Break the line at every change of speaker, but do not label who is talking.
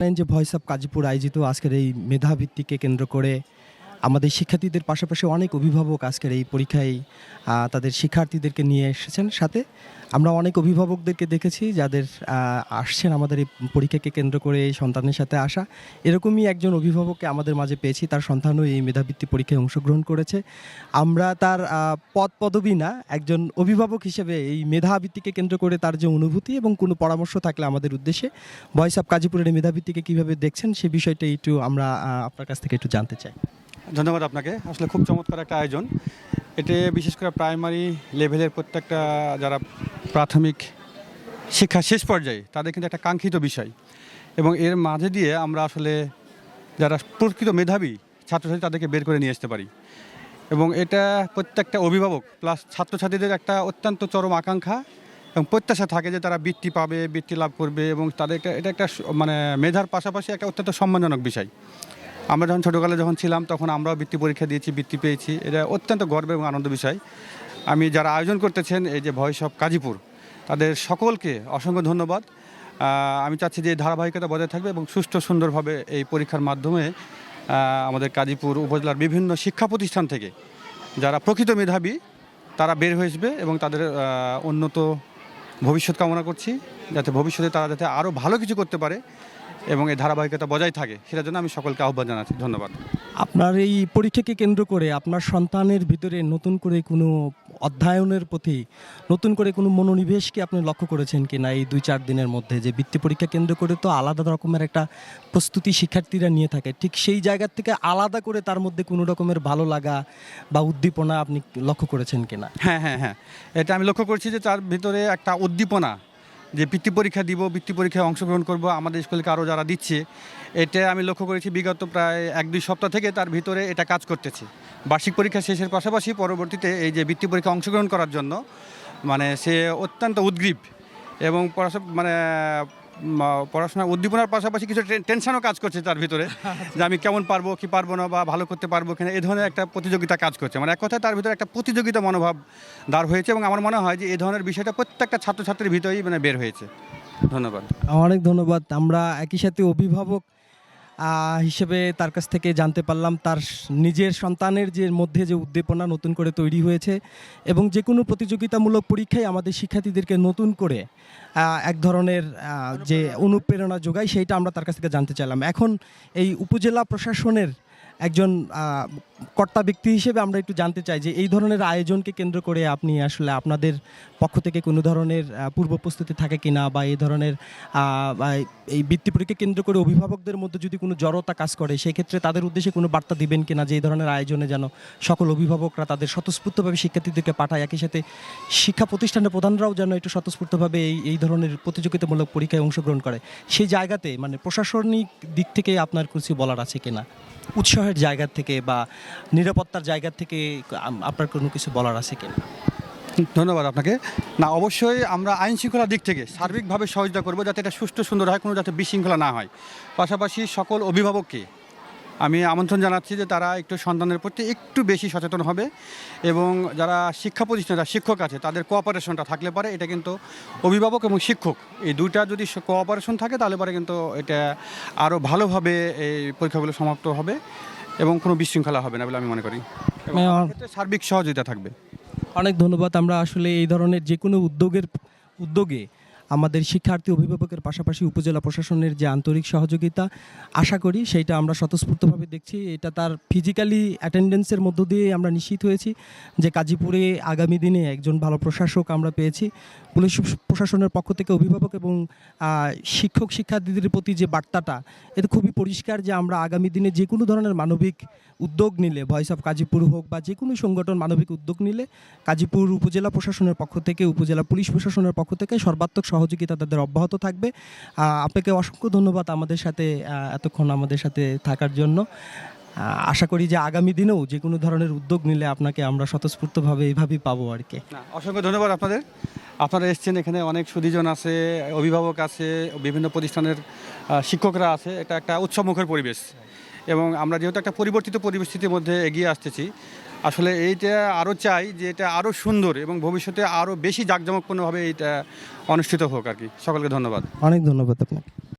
যে voice of Kazipur আয়োজিত। আজকের এই মেধাভিত্তিকে কেন্দ্র করে আমাদের শিক্ষার্থীদের পাশাপাশি অনেক অভিভাবক আজকের এই পরীক্ষায় তাদের শিক্ষার্থীদেরকে নিয়ে এসেছেন। সাথে আমরা অনেক অভিভাবকদেরকে দেখেছি যাদের আসছেন আমাদের এই পরীক্ষাকে কেন্দ্র করে এই সন্তানের সাথে আসা। এরকমই একজন অভিভাবককে আমাদের মাঝে পেয়েছি, তার সন্তানও এই মেধাবৃত্তি পরীক্ষায় অংশগ্রহণ করেছে। আমরা তার পদ পদবি না, একজন অভিভাবক হিসেবে এই মেধাভিত্তিকে কেন্দ্র করে তার যে অনুভূতি এবং কোনো পরামর্শ থাকলে আমাদের উদ্দেশ্যে ভয়েস অফ কাজীপুরের মেধাবৃত্তিকে কীভাবে দেখছেন সে বিষয়টা একটু আমরা আপনার কাছ থেকে একটু জানতে চাই।
ধন্যবাদ আপনাকে। আসলে খুব চমৎকার একটা আয়োজন। এতে বিশেষ করে প্রাইমারি লেভেলের প্রত্যেকটা যারা প্রাথমিক শিক্ষা শেষ পর্যায়ে, তাদের কিন্তু একটা কাঙ্ক্ষিত বিষয়। এবং এর মাঝে দিয়ে আমরা আসলে যারা প্রকৃত মেধাবী ছাত্রছাত্রী, তাদেরকে বের করে নিয়ে আসতে পারি। এবং এটা প্রত্যেকটা অভিভাবক প্লাস ছাত্রছাত্রীদের একটা অত্যন্ত চরম আকাঙ্ক্ষা এবং প্রত্যাশা থাকে যে তারা বৃত্তি পাবে, বৃত্তি লাভ করবে এবং তাদের এটা একটা মানে মেধার পাশাপাশি একটা অত্যন্ত সম্মানজনক বিষয়। আমরা যখন ছোটোকালে যখন ছিলাম, তখন আমরাও বৃত্তি পরীক্ষা দিয়েছি, বৃত্তি পেয়েছি। এটা অত্যন্ত গর্বের এবং আনন্দ বিষয়। আমি যারা আয়োজন করতেছেন, এই যে ভয়েস অফ কাজীপুর, তাদের সকলকে অসংখ্য ধন্যবাদ। আমি চাচ্ছি যে ধারাবাহিকতা বজায় থাকবে এবং সুষ্ঠু, সুন্দরভাবে এই পরীক্ষার মাধ্যমে আমাদের কাজীপুর উপজেলার বিভিন্ন শিক্ষা প্রতিষ্ঠান থেকে যারা প্রকৃত মেধাবী, তারা বের হয়ে আসবে এবং তাদের উন্নত ভবিষ্যৎ কামনা করছি। যাতে ভবিষ্যতে তারা যাতে আরও ভালো কিছু করতে পারে। এবং এই ধারাবাহিকতা বজায় থাকে সেটার জন্য আমি সকলকে আহ্বান জানাচ্ছি। ধন্যবাদ।
আপনার এই পরীক্ষাকে কেন্দ্র করে আপনার সন্তানের ভিতরে নতুন করে কোনো অধ্যয়নের প্রতি নতুন করে কোনো মনোনিবেশ কি আপনি লক্ষ্য করেছেন কি না এই দুই চার দিনের মধ্যে? যে বৃত্তি পরীক্ষা কেন্দ্র করে তো আলাদা রকমের একটা প্রস্তুতি শিক্ষার্থীরা নিয়ে থাকে। ঠিক সেই জায়গার থেকে আলাদা করে তার মধ্যে কোনো রকমের ভালো লাগা বা উদ্দীপনা আপনি লক্ষ্য করেছেন কিনা?
হ্যাঁ হ্যাঁ হ্যাঁ। এটা আমি লক্ষ্য করছি যে তার ভিতরে একটা উদ্দীপনা যে বৃত্তি পরীক্ষা দিব, বৃত্তি পরীক্ষায় অংশগ্রহণ করব, আমাদের স্কুলকে আরও যারা দিচ্ছে, এটা আমি লক্ষ্য করেছি বিগত প্রায় এক দুই সপ্তাহ থেকে তার ভিতরে এটা কাজ করতেছে। বার্ষিক পরীক্ষা শেষের পাশাপাশি পরবর্তীতে এই যে বৃত্তি পরীক্ষা অংশগ্রহণ করার জন্য মানে সে অত্যন্ত উদ্গ্রীব এবং মানে উম, পড়াশোনার উদ্দীপনার পাশাপাশি কিছু টেনশনও কাজ করছে তার ভিতরে। যে আমি কেমন পারব কি পারব না বা ভালো করতে পারব কিনা এই ধরনের একটা প্রতিযোগিতা কাজ করছে। মানে এক কথায় তার ভিতরে একটা প্রতিযোগিতা মনোভাব দাঁড় হয়েছে এবং আমার মনে হয় যে এই ধরনের বিষয়টা প্রত্যেকটা ছাত্রছাত্রীর ভিতরেই মানে বের হয়েছে। ধন্যবাদ।
অনেক ধন্যবাদ। আমরা একই সাথে অভিভাবক হিসেবে তার কাছ থেকে জানতে পারলাম তার নিজের সন্তানের যে মধ্যে যে উদ্দীপনা নতুন করে তৈরি হয়েছে এবং যে কোনো প্রতিযোগিতামূলক পরীক্ষায় আমাদের শিক্ষার্থীদেরকে নতুন করে এক ধরনের যে অনুপ্রেরণা যোগায় সেইটা আমরা তার কাছ থেকে জানতে চাইলাম। এখন এই উপজেলা প্রশাসনের একজন কর্তা ব্যক্তি হিসেবে আমরা একটু জানতে চাই যে এই ধরনের আয়োজনকে কেন্দ্র করে আপনি আসলে আপনাদের পক্ষ থেকে কোনো ধরনের পূর্ব প্রস্তুতি থাকে কিনা বা এই ধরনের এই বৃত্তি পরীক্ষা কেন্দ্র করে অভিভাবকদের মধ্যে যদি কোনো জড়তা কাজ করে, সেক্ষেত্রে তাদের উদ্দেশ্যে কোনো বার্তা দিবেন কিনা যে এই ধরনের আয়োজনে যেন সকল অভিভাবকরা তাদের স্বতঃস্ফূর্তভাবে শিক্ষার্থীদেরকে পাঠায়, একই সাথে শিক্ষা প্রতিষ্ঠানের প্রধানরাও যেন একটু স্বতঃস্ফূর্তভাবে এই এই ধরনের প্রতিযোগিতামূলক পরীক্ষায় অংশগ্রহণ করে, সেই জায়গাতে মানে প্রশাসনিক দিক থেকে আপনার কিছু বলার আছে কিনা? উৎসাহের জায়গা থেকে বা নিরাপত্তার জায়গা থেকে আপনার কোনো কিছু বলার আছে কিনা?
ধন্যবাদ আপনাকে। না, অবশ্যই আমরা আইন শৃঙ্খলার দিক থেকে সার্বিকভাবে সহযোগিতা করব যাতে এটা সুষ্ঠু, সুন্দর হয়, কোনো যাতে বিশৃঙ্খলা না হয়। পাশাপাশি সকল অভিভাবককে আমি আমন্ত্রণ জানাচ্ছি যে তারা একটু সন্তানের প্রতি একটু বেশি সচেতন হবে এবং যারা শিক্ষা প্রতিষ্ঠান যারা শিক্ষক আছে তাদের কোঅপারেশনটা থাকলে পারে। এটা কিন্তু অভিভাবক এবং শিক্ষক এই দুইটা যদি কোঅপারেশন থাকে তাহলে পরে কিন্তু এটা আরও ভালোভাবে এই পরীক্ষাগুলো সমাপ্ত হবে এবং কোনো বিশৃঙ্খলা হবে না বলে আমি মনে করি। সার্বিক সহযোগিতা থাকবে।
অনেক ধন্যবাদ। আমরা আসলে এই ধরনের যে কোনো উদ্যোগের উদ্যোগে আমাদের শিক্ষার্থী অভিভাবকের পাশাপাশি উপজেলা প্রশাসনের যে আন্তরিক সহযোগিতা, আশা করি সেইটা আমরা স্বতঃস্ফূর্তভাবে দেখছি। এটা তার ফিজিক্যালি অ্যাটেন্ডেন্সের মধ্য দিয়ে আমরা নিশ্চিত হয়েছি যে কাজীপুরে আগামী দিনে একজন ভালো প্রশাসক আমরা পেয়েছি। পুলিশ প্রশাসনের পক্ষ থেকে অভিভাবক এবং শিক্ষক শিক্ষার্থীদের প্রতি যে বার্তাটা, এটা খুবই পরিষ্কার যে আমরা আগামী দিনে যে কোনো ধরনের মানবিক উদ্যোগ নিলে ভয়েস অফ কাজীপুর হোক বা যে কোনো সংগঠন মানবিক উদ্যোগ নিলে, কাজীপুর উপজেলা প্রশাসনের পক্ষ থেকে, উপজেলা পুলিশ প্রশাসনের পক্ষ থেকে সর্বাত্মক সহযোগিতা তাদের অব্যাহত থাকবে। আপনাকে অসংখ্য ধন্যবাদ আমাদের সাথে এতক্ষণ আমাদের সাথে থাকার জন্য। আশা করি যে আগামী দিনেও যে কোনো ধরনের উদ্যোগ নিলে আপনাকে আমরা স্বতঃস্ফূর্তভাবে এইভাবেই পাবো আর কি।
অসংখ্য ধন্যবাদ আপনাদের। আপনারা এসছেন এখানে, অনেক সুদীজন আছে, অভিভাবক আছে, বিভিন্ন প্রতিষ্ঠানের শিক্ষকরা আছে। এটা একটা উৎসবমুখের পরিবেশ। এবং আমরা যেহেতু একটা পরিবর্তিত পরিস্থিতির মধ্যে এগিয়ে আসতেছি আসলে এইটা আরও চাই যে এটা আরও সুন্দর এবং ভবিষ্যতে আরও বেশি জাঁকজমকপূর্ণভাবে এইটা অনুষ্ঠিত হোক আর কি। সকলকে ধন্যবাদ।
অনেক ধন্যবাদ আপনাকে।